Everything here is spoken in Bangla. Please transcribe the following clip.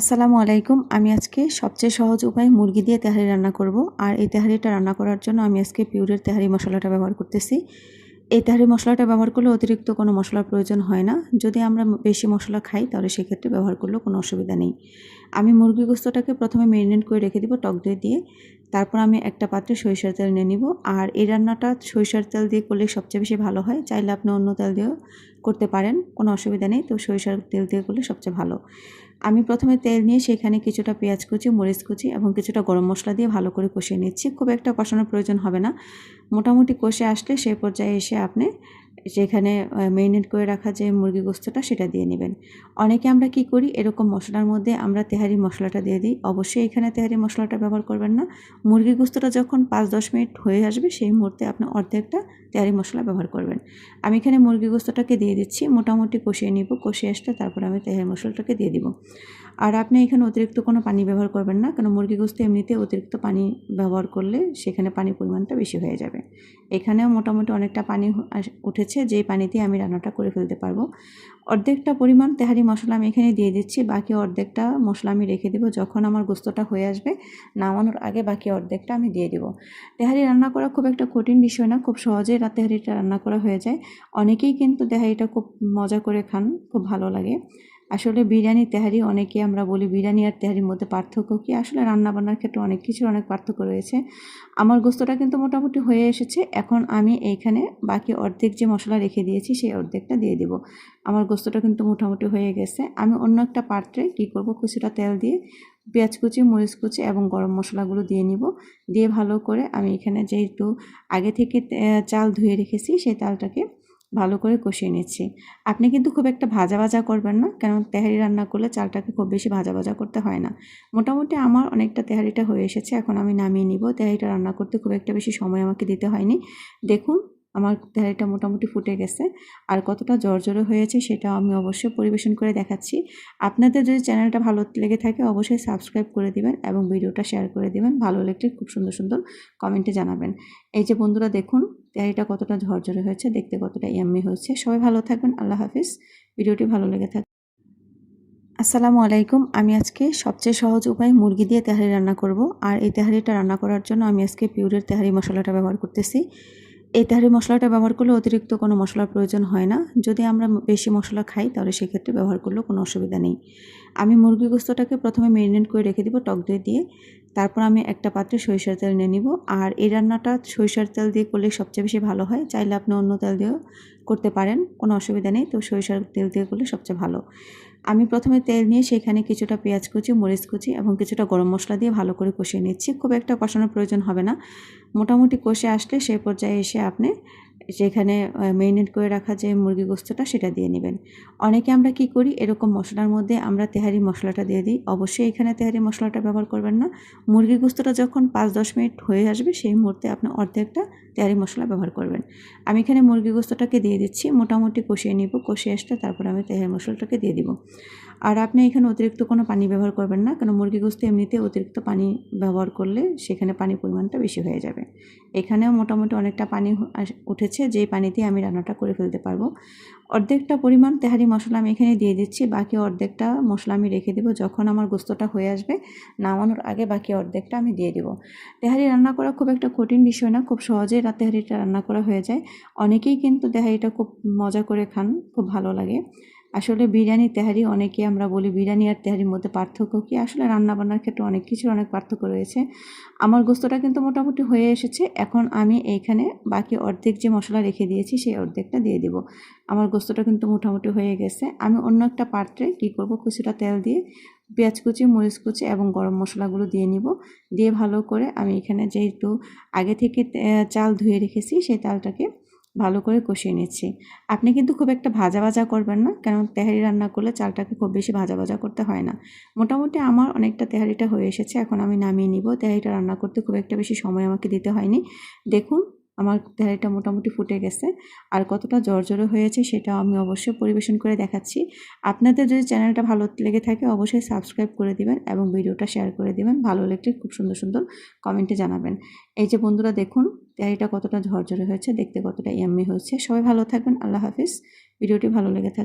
আসসালামু আলাইকুম। আমি আজকে সবচেয়ে সহজ উপায়ে মুরগি দিয়ে তেহারি রান্না করব। আর এই তেহারিটা রান্না করার জন্য আমি আজকে পিউরের তেহারি মশলাটা ব্যবহার করতেছি। এই তেহারি মশলাটা ব্যবহার করলে অতিরিক্ত কোনো মশলার প্রয়োজন হয় না। যদি আমরা বেশি মশলা খাই, তাহলে সেক্ষেত্রে ব্যবহার করলেও কোনো অসুবিধা নেই। আমি মুরগি গোস্তটাকে প্রথমে মেরিনেট করে রেখে দিব টক দই দিয়ে। তারপর আমি একটা পাত্রে সরিষার তেল নিয়ে নিব। আর এই রান্নাটা সরিষার তেল দিয়ে করলে সবচেয়ে বেশি ভালো হয়। চাইলে আপনি অন্য তেল দিয়েও করতে পারেন, কোনো অসুবিধা নেই। তো সরিষার তেল দিয়ে করলে সবচেয়ে ভালো। আমি প্রথমে তেল নিয়ে সেখানে কিছুটা পেঁয়াজ কুচি, মরিচ কুচি এবং কিছুটা গরম মশলা দিয়ে ভালো করে কষিয়ে নিচ্ছি। খুব একটা কষানোর প্রয়োজন হবে না। মোটামুটি কষে আসলে সেই পর্যায়ে এসে আপনি যেখানে মেরিনেট করে রাখা যে মুরগি গোস্তটা সেটা দিয়ে নেবেন। অনেকে আমরা কি করি, এরকম মশলার মধ্যে আমরা তেহারি মশলাটা দিয়ে দিই। অবশ্যই এখানে তেহারি মশলাটা ব্যবহার করবেন না। মুরগি গোস্তটা যখন পাঁচ দশ মিনিট হয়ে আসবে, সেই মুহূর্তে আপনি অর্ধেকটা তেহারি মশলা ব্যবহার করবেন। আমি এখানে মুরগি গোস্তটাকে দিয়ে দিচ্ছি, মোটামুটি কষিয়ে নিব। কষিয়ে আসলে তারপর আমি তেহারি মশলাটাকে দিয়ে দিব। আর আপনি এখানে অতিরিক্ত কোনো পানি ব্যবহার করবেন না কারণ মুরগি গোস্ত এমনিতে অতিরিক্ত পানি ব্যবহার করলে সেখানে পানির পরিমাণটা বেশি হয়ে যাবে। এখানেও মোটামুটি অনেকটা পানি উঠেছে, যেই পানিতে আমি রান্নাটা করে ফেলতে পারব। অর্ধেকটা পরিমাণ তেহারি মশলা আমি এখানে দিয়ে দিচ্ছি, বাকি অর্ধেকটা মশলা আমি রেখে দেবো যখন আমার গোস্তটা হয়ে আসবে, নামানোর আগে বাকি অর্ধেকটা আমি দিয়ে দেবো। তেহারি রান্না করা খুব একটা কঠিন বিষয় না, খুব সহজেই তেহারিটা রান্না করা হয়ে যায়। অনেকেই কিন্তু তেহারিটা খুব মজা করে খান, খুব ভালো লাগে। আসলে বিরিয়ানি, তেহারি অনেকে আমরা বলি বিরিয়ানি আর তেহারির মধ্যে পার্থক্য কি? আসলে রান্নাবান্নার ক্ষেত্রে অনেক কিছুর অনেক পার্থক্য রয়েছে। আমার গোস্তটা কিন্তু মোটামুটি হয়ে এসেছে। এখন আমি এইখানে বাকি অর্ধেক যে মশলা রেখে দিয়েছি, সেই অর্ধেকটা দিয়ে দেবো। আমার গোস্তটা কিন্তু মোটামুটি হয়ে গেছে। আমি অন্য একটা পাত্রে কী করব? কিছুটা তেল দিয়ে পেঁয়াজ কুচি, মরিচ কুচি এবং গরম মশলাগুলো দিয়ে নিব। দিয়ে ভালো করে আমি এখানে যেহেতু আগে থেকে চাল ধুয়ে রেখেছি, সেই চালটাকে ভালো করে কষিয়ে নিচ্ছি। আপনি কিন্তু খুব একটা ভাজা ভাজা করবেন না, কেন তেহারি রান্না করলে চালটাকে খুব বেশি ভাজা ভাজা করতে হয় না। মোটামুটি আমার অনেকটা তেহারিটা হয়ে এসেছে, এখন আমি নামিয়ে নিব। তেহারিটা রান্না করতে খুব একটা বেশি সময় আমাকে দিতে হয়নি। দেখুন আমার তেহারিটা মোটামুটি ফুটে গেছে। আর কতটা জর্জরে হয়েছে সেটা আমি অবশ্যই পরিবেশন করে দেখাচ্ছি। আপনাদের যদি চ্যানেলটা ভালো লেগে থাকে অবশ্যই সাবস্ক্রাইব করে দিবেন এবং ভিডিওটা শেয়ার করে দিবেন। ভালো লাগলে খুব সুন্দর সুন্দর কমেন্টে জানাবেন। এই যে বন্ধুরা দেখুন তেহারিটা কতটা ঝরঝরে হয়েছে, দেখতে কতটা ইয়াম্মি হয়েছে। সবাই ভালো থাকবেন, আল্লাহ হাফিজ। ভিডিওটি ভালো লেগে থাকে আসসালামু আলাইকুম। আমি আজকে সবচেয়ে সহজ উপায় মুরগি দিয়ে তেহারি রান্না করব। আর এই তেহারিটা রান্না করার জন্য আমি আজকে পিউরের তেহারি মশলাটা ব্যবহার করতেছি। এই তাহারি মশলাটা ব্যবহার করলে অতিরিক্ত কোনো মশলার প্রয়োজন হয় না। যদি আমরা বেশি মশলা খাই, তাহলে সেক্ষেত্রে ব্যবহার করলেও কোনো অসুবিধা নেই। আমি মুরগি গোস্তটাকে প্রথমে মেরিনেট করে রেখে দিব টক দই দিয়ে। তারপর আমি একটা পাত্রে সরিষার তেল নিয়ে নিব। আর এই রান্নাটা সরিষার তেল দিয়ে করলে সবচেয়ে বেশি ভালো হয়। চাইলে আপনি অন্য তেল দিয়েও করতে পারেন, কোনো অসুবিধা নেই। তো সরিষার তেল দিয়ে করলে সবচেয়ে ভালো। আমি প্রথমে তেল নিয়ে সেখানে কিছুটা পেঁয়াজ কুচি, মরিচ কুচি এবং কিছুটা গরম মশলা দিয়ে ভালো করে কষিয়ে নিচ্ছি। খুব একটা কষানোর প্রয়োজন হবে না। মোটামুটি কষে আসলে সেই পর্যায়ে এসে আপনি যেখানে মেরিনেট করে রাখা যে মুরগি গোস্তটা সেটা দিয়ে নেবেন। অনেকে আমরা কি করি, এরকম মশলার মধ্যে আমরা তেহারি মশলাটা দিয়ে দিই। অবশ্যই এখানে তেহারি মশলাটা ব্যবহার করবেন না। মুরগি গোস্তটা যখন পাঁচ দশ মিনিট হয়ে আসবে, সেই মুহূর্তে আপনি অর্ধেকটা তেহারি মশলা ব্যবহার করবেন। আমি এখানে মুরগি গোস্তটাকে দিয়ে দিচ্ছি, মোটামুটি কষিয়ে নিব, কষিয়ে আসলে তারপর আমি তেহারি মশলাটাকে দিয়ে দিব। আর আপনি এখানে অতিরিক্ত কোনো পানি ব্যবহার করবেন না কারণ মুরগি গোস্ত এমনিতে অতিরিক্ত পানি ব্যবহার করলে সেখানে পানির পরিমাণটা বেশি হয়ে যাবে। এখানেও মোটামুটি অনেকটা পানি উঠেছে, যেই পানিতে আমি রান্নাটা করে ফেলতে পারব। অর্ধেকটা পরিমাণ তেহারি মশলা আমি এখানে দিয়ে দিচ্ছি, বাকি অর্ধেকটা মশলা আমি রেখে দেবো যখন আমার গোস্তটা হয়ে আসবে, নামানোর আগে বাকি অর্ধেকটা আমি দিয়ে দেবো। তেহারি রান্না করা খুব একটা কঠিন বিষয় না, খুব সহজেই তেহারিটা রান্না করা হয়ে যায়। অনেকেই কিন্তু তেহারিটা খুব মজা করে খান, খুব ভালো লাগে। আসলে বিরিয়ানি তেহারি অনেকে আমরা বলি বিরিয়ানি আর তেহারির মধ্যে পার্থক্য কি? আসলে রান্নাবান্নার ক্ষেত্রে অনেক কিছুর অনেক পার্থক্য রয়েছে। আমার গোস্তটা কিন্তু মোটামুটি হয়ে এসেছে। এখন আমি এইখানে বাকি অর্ধেক যে মশলা রেখে দিয়েছি, সেই অর্ধেকটা দিয়ে দেবো। আমার গোস্তটা কিন্তু মোটামুটি হয়ে গেছে। আমি অন্য একটা পাত্রে কী করব? কিছুটা তেল দিয়ে পেঁয়াজ কুচি, মরিচ কুচি এবং গরম মশলাগুলো দিয়ে নিব। দিয়ে ভালো করে আমি এখানে যেহেতু আগে থেকে চাল ধুয়ে রেখেছি, সেই চালটাকে ভালো করে কষিয়ে নিচ্ছি। আপনি কিন্তু খুব একটা ভাজা ভাজা করবেন না কারণ তেহারি রান্না করলে চালটাকে খুব বেশি ভাজা ভাজা করতে হয় না। মোটামুটি আমার অনেকটা তেহারিটা হয়ে এসেছে, এখন আমি নামিয়ে নিব। তেহারিটা রান্না করতে খুব একটা বেশি সময় আমাকে দিতে হয়নি। দেখুন, আমার তেহারিটা মোটামুটি ফুটে গেছে। আর কতটা জর্জরে হয়েছে সেটা আমি অবশ্যই পরিবেশন করে দেখাচ্ছি। আপনাদের যদি চ্যানেলটা ভালো লেগে থাকে অবশ্যই সাবস্ক্রাইব করে দিবেন এবং ভিডিওটা শেয়ার করে দিবেন। ভালো লাগলে খুব সুন্দর সুন্দর কমেন্টে জানাবেন। এই যে বন্ধুরা, দেখুন তেহারিটা কতটা ঝরঝরে হয়েছে, দেখতে কতটা ইয়াম্মি হয়েছে। সবাই ভালো থাকবেন, আল্লাহ হাফিজ। ভিডিওটি ভালো লেগে থাকে